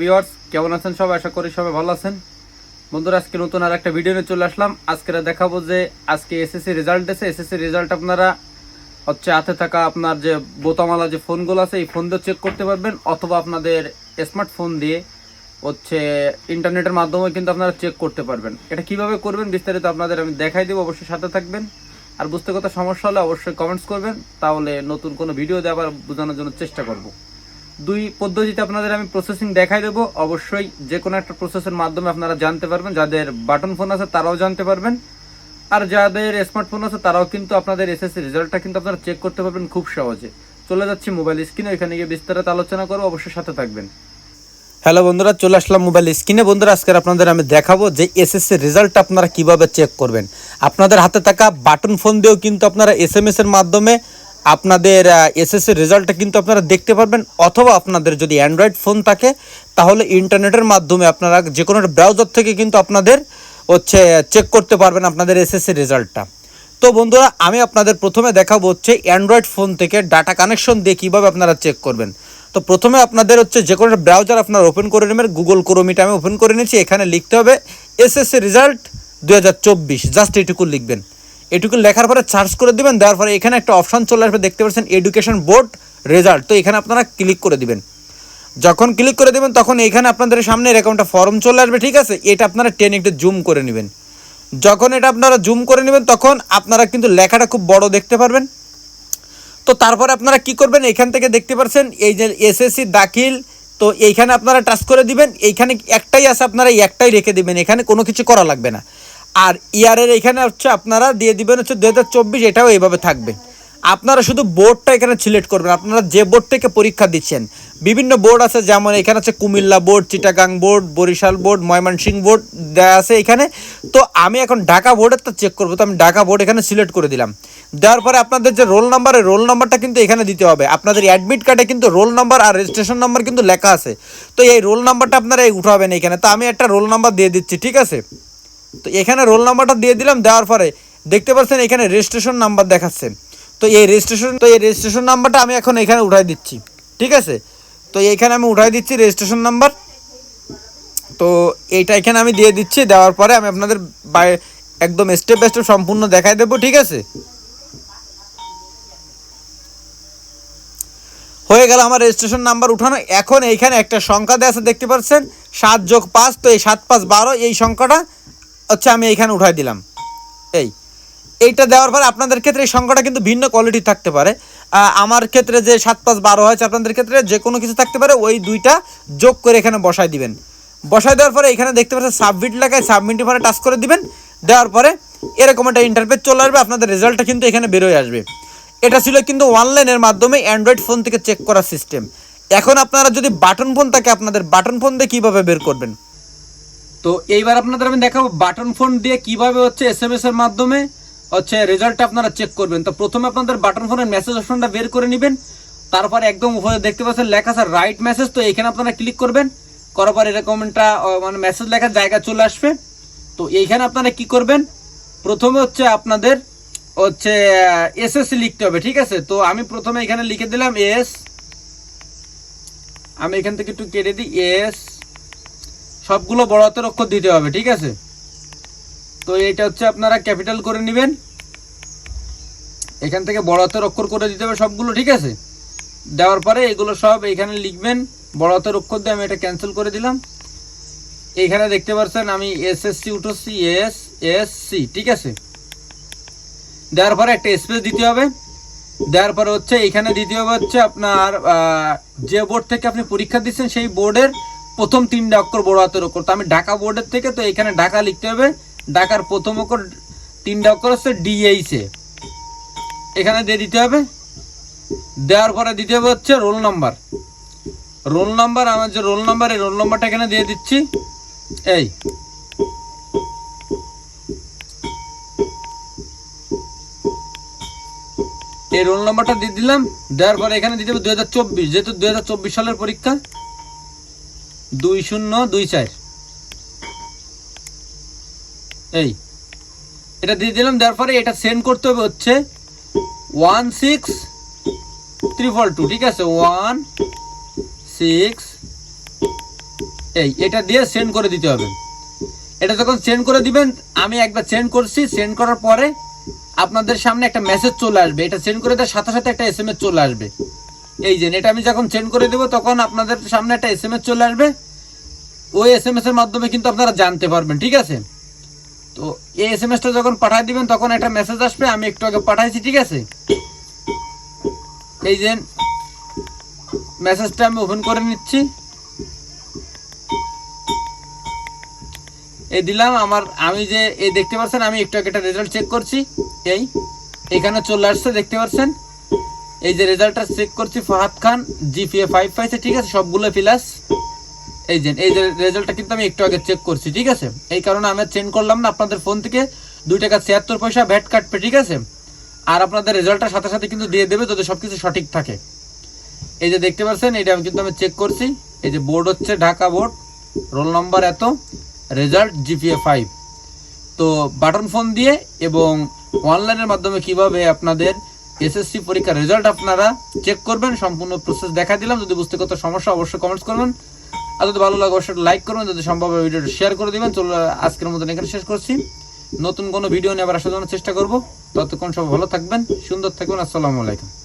Viewers, কেমন আছেন সবাই? আশা করি সবাই ভালো আছেন। বন্ধুরা, আজকে নতুন আর একটা ভিডিও নিয়ে চলে আসলাম। আজকে দেখাবো যে আজকে এসএসসি রেজাল্ট এসে এসএসসি রেজাল্ট আপনারা হচ্ছে হাতে থাকা আপনার যে বোতামালা যে ফোনগুলো আছে, এই ফোন দিয়ে চেক করতে পারবেন, অথবা আপনাদের স্মার্টফোন দিয়ে হচ্ছে ইন্টারনেটের মাধ্যমে কিন্তু আপনারা চেক করতে পারবেন। এটা কীভাবে করবেন বিস্তারিত আপনাদের আমি দেখাই দেবো, অবশ্যই সাথে থাকবেন। আর বুঝতে কথা সমস্যা হলে অবশ্যই কমেন্টস করবেন। তাহলে নতুন কোনো ভিডিও দেওয়ার বোঝানোর জন্য চেষ্টা করব। দুই পদ্ধতিতে আপনাদের আমি প্রসেসিং দেখাই দেবো। অবশ্যই যে কোনো একটা প্রসেসের মাধ্যমে আপনারা জানতে পারবেন। যাদের বাটন ফোন আছে, তারাও জানতে পারবেন। আর যাদের স্মার্টফোন আছে, তারাও কিন্তু আপনাদের এসএসসি রেজাল্টটা কিন্তু আপনারা চেক করতে পারবেন খুব সহজে। চলে যাচ্ছি মোবাইল স্ক্রিনে এখানে গিয়ে বিস্তারিত আলোচনা করব। অবশ্যই সাথে থাকবেন। হ্যালো বন্ধুরা, চলে আসলাম মোবাইল স্ক্রিনে বন্ধুরা, আজকে আপনাদের আমি দেখাবো যে এসএসসি রেজাল্ট আপনারা কীভাবে চেক করবেন। আপনাদের হাতে থাকা বাটন ফোন দিয়েও কিন্তু আপনারা এসএমএস এর মাধ্যমে আপনাদের এসএসসি রেজাল্টটা কিন্তু আপনারা দেখতে পারবেন, অথবা আপনাদের যদি অ্যান্ড্রয়েড ফোন থাকে, তাহলে ইন্টারনেটের মাধ্যমে আপনারা যে কোনো একটা ব্রাউজার থেকে কিন্তু আপনাদের হচ্ছে চেক করতে পারবেন আপনাদের এসএসসি রেজাল্টটা তো বন্ধুরা, আমি আপনাদের প্রথমে দেখাবো হচ্ছে অ্যান্ড্রয়েড ফোন থেকে ডাটা কানেকশন দিয়ে কীভাবে আপনারা চেক করবেন। তো প্রথমে আপনাদের হচ্ছে যে কোনো ব্রাউজার আপনারা ওপেন করে নেবেন গুগল ক্রোমিটা আমি ওপেন করে নিয়েছি, এখানে লিখতে হবে এসএসসি রেজাল্ট দু হাজার চব্বিশ জাস্ট এটুকু লিখবেন। এটুকু লেখার পরে সার্চ করে দিবেন, দেওয়ার পরে এখানে একটা অপশন চলে আসবে, দেখতে পাচ্ছেন এডুকেশন বোর্ড রেজাল্ট তো এখানে আপনারা ক্লিক করে দিবেন। যখন ক্লিক করে দেবেন, তখন এখানে আপনাদের সামনে এরকম একটা ফর্ম চলে আসবে, ঠিক আছে? এটা আপনারা টেনে একটু জুম করে নেবেন। যখন এটা আপনারা জুম করে নেবেন, তখন আপনারা কিন্তু লেখাটা খুব বড় দেখতে পারবেন। তো তারপরে আপনারা কি করবেন? এখান থেকে দেখতে পাচ্ছেন, এই যে এসএসসি দাখিল, তো এইখানে আপনারা টাচ করে দিবেন। এইখানে একটাই আছে, আপনারা একটাই রেখে দিবেন। এখানে কোনো কিছু করা লাগবে না। আর ইয়ারের এখানে হচ্ছে আপনারা দিয়ে দিবেন হচ্ছে দু হাজার চব্বিশ, এটাও এইভাবে থাকবে। আপনারা শুধু বোর্ডটা এখানে সিলেক্ট করবেন, আপনারা যে বোর্ড থেকে পরীক্ষা দিচ্ছেন, বিভিন্ন বোর্ড আছে, যেমন এখানে আছে Comilla board, Chittagong board, Barisal board, Mymensingh board দেওয়া আছে এখানে। তো আমি এখন ঢাকা বোর্ডের তো চেক করব, তো আমি ঢাকা বোর্ড এখানে সিলেক্ট করে দিলাম। দেওয়ার পরে আপনাদের যে রোল নাম্বার রোল নাম্বারটা কিন্তু এখানে দিতে হবে। আপনাদের অ্যাডমিট কার্ডে কিন্তু রোল নাম্বার আর রেজিস্ট্রেশন নাম্বার কিন্তু লেখা আছে। তো এই রোল নাম্বারটা আপনারা এই উঠাবেন এখানে। তো আমি একটা রোল নাম্বার দিয়ে দিচ্ছি, ঠিক আছে? তো এখানে রোল নাম্বারটা দিয়ে দিলাম, দেওয়ার পরে দেখতে পাচ্ছেন এখানে রেজিস্ট্রেশন নাম্বার দেখাচ্ছে। তো এই রেজিস্ট্রেশন তো এই রেজিস্ট্রেশন নাম্বারটা আমি এখন এখানে উঠাই দিচ্ছি, ঠিক আছে? তো এইখানে আমি উঠাই দিচ্ছি রেজিস্ট্রেশন নাম্বার তো এইটা এখানে আমি দিয়ে দিচ্ছি, দেওয়ার পরে আমি আপনাদের একদম স্টেপ বাই স্টেপ সম্পূর্ণ দেখাই দেবো, ঠিক আছে? হয়ে গেল আমার রেজিস্ট্রেশন নাম্বার উঠানো। এখন এইখানে একটা সংখ্যা দেওয়া আছে, দেখতে পাচ্ছেন? সাত যোগ পাঁচ, তো এই সাত পাঁচ বারো, এই সংখ্যাটা হচ্ছে আমি এইখানে উঠাই দিলাম। এই, এইটা দেওয়ার পরে আপনাদের ক্ষেত্রে এই সংখ্যাটা কিন্তু ভিন্ন কোয়ালিটি থাকতে পারে। আমার ক্ষেত্রে যে সাত পাঁচ বারো হয়েছে, আপনাদের ক্ষেত্রে যে কোনো কিছু থাকতে পারে, ওই দুইটা যোগ করে এখানে বসাই দিবেন। বসাই দেওয়ার পরে এখানে দেখতে পাচ্ছেন সাবমিট লেখায় সাবমিটের পরে টাচ করে দিবেন। দেওয়ার পরে এরকম একটা ইন্টারপেজ চলে আসবে, আপনাদের রেজাল্টটা কিন্তু এখানে বেরোয় আসবে। এটা ছিল কিন্তু অনলাইনের মাধ্যমে অ্যান্ড্রয়েড ফোন থেকে চেক করার সিস্টেম এখন আপনারা যদি বাটন ফোন থাকে, আপনাদের বাটন ফোন দিয়ে কীভাবে বের করবেন? তো এইবার আপনাদের আমি দেখাবো বাটন ফোন দিয়ে কীভাবে হচ্ছে এস এম এস এর মাধ্যমে হচ্ছে রেজাল্টটা আপনারা চেক করবেন। তো প্রথমে আপনাদের বাটন ফোনের মেসেজ অপশনটা বের করে নেবেন। তারপর একদম উপরে দেখতে পাচ্ছেন লেখা আছে রাইট মেসেজ তো এখানে আপনারা ক্লিক করবেন। করার পর এরকম একটা মানে মেসেজ লেখার জায়গা চলে আসবে। তো এইখানে আপনারা কি করবেন? প্রথমে হচ্ছে আপনাদের হচ্ছে এস এসএসসি লিখতে হবে, ঠিক আছে? তো আমি প্রথমে এখানে লিখে দিলাম এস আমি এখান থেকে একটু কেটে দিই এস সবগুলো বড় হাতের অক্ষর দিতে হবে, ঠিক আছে? তো এটা হচ্ছে আপনারা ক্যাপিটাল করে নেবেন। এখান থেকে বড় হাতের অক্ষর করে দিতে হবে সবগুলো, ঠিক আছে? দেওয়ার পরে এগুলো সব এখানে লিখবেন। বড় হাতের অক্ষর দিয়ে আমি এটা ক্যান্সেল করে দিলাম। এখানে দেখতে পাচ্ছেন আমি এস এস সি উঠোচ্ছি এস এস সি ঠিক আছে? দেওয়ার পরে একটা স্পেস দিতে হবে। দেওয়ার পরে হচ্ছে, এখানে দিতে হবে হচ্ছে আপনার যে বোর্ড থেকে আপনি পরীক্ষা দিচ্ছেন সেই বোর্ডের প্রথম তিনটা অক্ষর বড় হাতের অক্ষর। তো আমি ঢাকা বোর্ডের থেকে তো এখানে ঢাকা লিখতে হবে। ঢাকার প্রথম অক্ষর তিনটা অক্ষর হচ্ছে ডিএইচ এখানে দিয়ে দিতে হবে। দেওয়ার পরে দিতে হবে হচ্ছে রোল নাম্বার। রোল নাম্বার, আমার যে রোল নাম্বার, এই রোল নাম্বারটা এখানে দিয়ে দিচ্ছি। এই। এই রোল নাম্বারটা দিয়ে দিলাম। দেওয়ার পরে এখানে দিতে হবে দুই হাজার চব্বিশ। যেহেতু দুই হাজার চব্বিশ সালের পরীক্ষা দুই শূন্য, দুই চার। এই, এটা দিয়ে দিলাম, দেওয়ার পরে এটা সেন্ড করতে হবে হচ্ছে ওয়ান সিক্স ত্রিপল টু ঠিক আছে? ওয়ান সিক্স এই, এটা দিয়ে সেন্ড করে দিতে হবে। এটা যখন সেন্ড করে দিবেন, আমি একবার সেন্ড করছি সেন্ড করার পরে আপনাদের সামনে একটা মেসেজ চলে আসবে। এটা সেন্ড করে দেওয়ার সাথে সাথে একটা এস এম এস চলে আসবে। এই যে, এটা আমি যখন সেন্ড করে দেবো, তখন আপনাদের সামনে একটা এস চলে আসবে। ওই এস এম এর মাধ্যমে কিন্তু আপনারা জানতে পারবেন, ঠিক আছে? তো এই এস এম এসটা যখন পাঠিয়ে দিবেন, তখন একটা মেসেজ আসবে, আমি একটু আগে পাঠাইছি, ঠিক আছে? এই যে মেসেজটা আমি ওপেন করে নিচ্ছি। এই দিলাম, আমার, আমি যে, এই দেখতে পাচ্ছেন, আমি একটু আগে একটা রেজাল্ট চেক করছি। এই, এখানে চলে আসছে, দেখতে পাচ্ছেন? এই যে রেজাল্টটা চেক করছি ফাহাদ খান জিপিএ ফাইভ পাইছে, ঠিক আছে? সবগুলো প্লাস এই যে এই যে রেজাল্টটা কিন্তু আমি একটু আগে চেক করছি, ঠিক আছে? এই কারণে আমি চেঞ্জ করলাম না, আপনাদের ফোন থেকে দুই টাকা ছিয়াত্তর পয়সা ভ্যাট কাটবে, ঠিক আছে? আর আপনাদের রেজাল্টটা সাথে সাথে কিন্তু দিয়ে দেবে যদি সব কিছু সঠিক থাকে। এই যে দেখতে পাচ্ছেন, এটা আমি কিন্তু আমি চেক করছি। এই যে বোর্ড হচ্ছে ঢাকা বোর্ড রোল নম্বর এত রেজাল্ট জিপিএ ফাইভ তো বাটন ফোন দিয়ে এবং অনলাইনের মাধ্যমে কীভাবে আপনাদের এসএসসি পরীক্ষার রেজাল্ট আপনারা চেক করবেন, সম্পূর্ণ প্রসেস দেখা দিলাম। যদি বুঝতে কত সমস্যা, অবশ্যই কমেন্টস করবেন। আর যদি ভালো লাগে, অবশ্যই লাইক করবেন। যদি সম্ভব ভিডিওটা শেয়ার করে দিবেন। চলো, আজকের মতন এখানে শেষ করছি। নতুন কোনো ভিডিও নিয়ে আবার আসার জন্য চেষ্টা করব। ততক্ষণ সব ভালো থাকবেন, সুন্দর থাকবেন। আসসালামু আলাইকুম।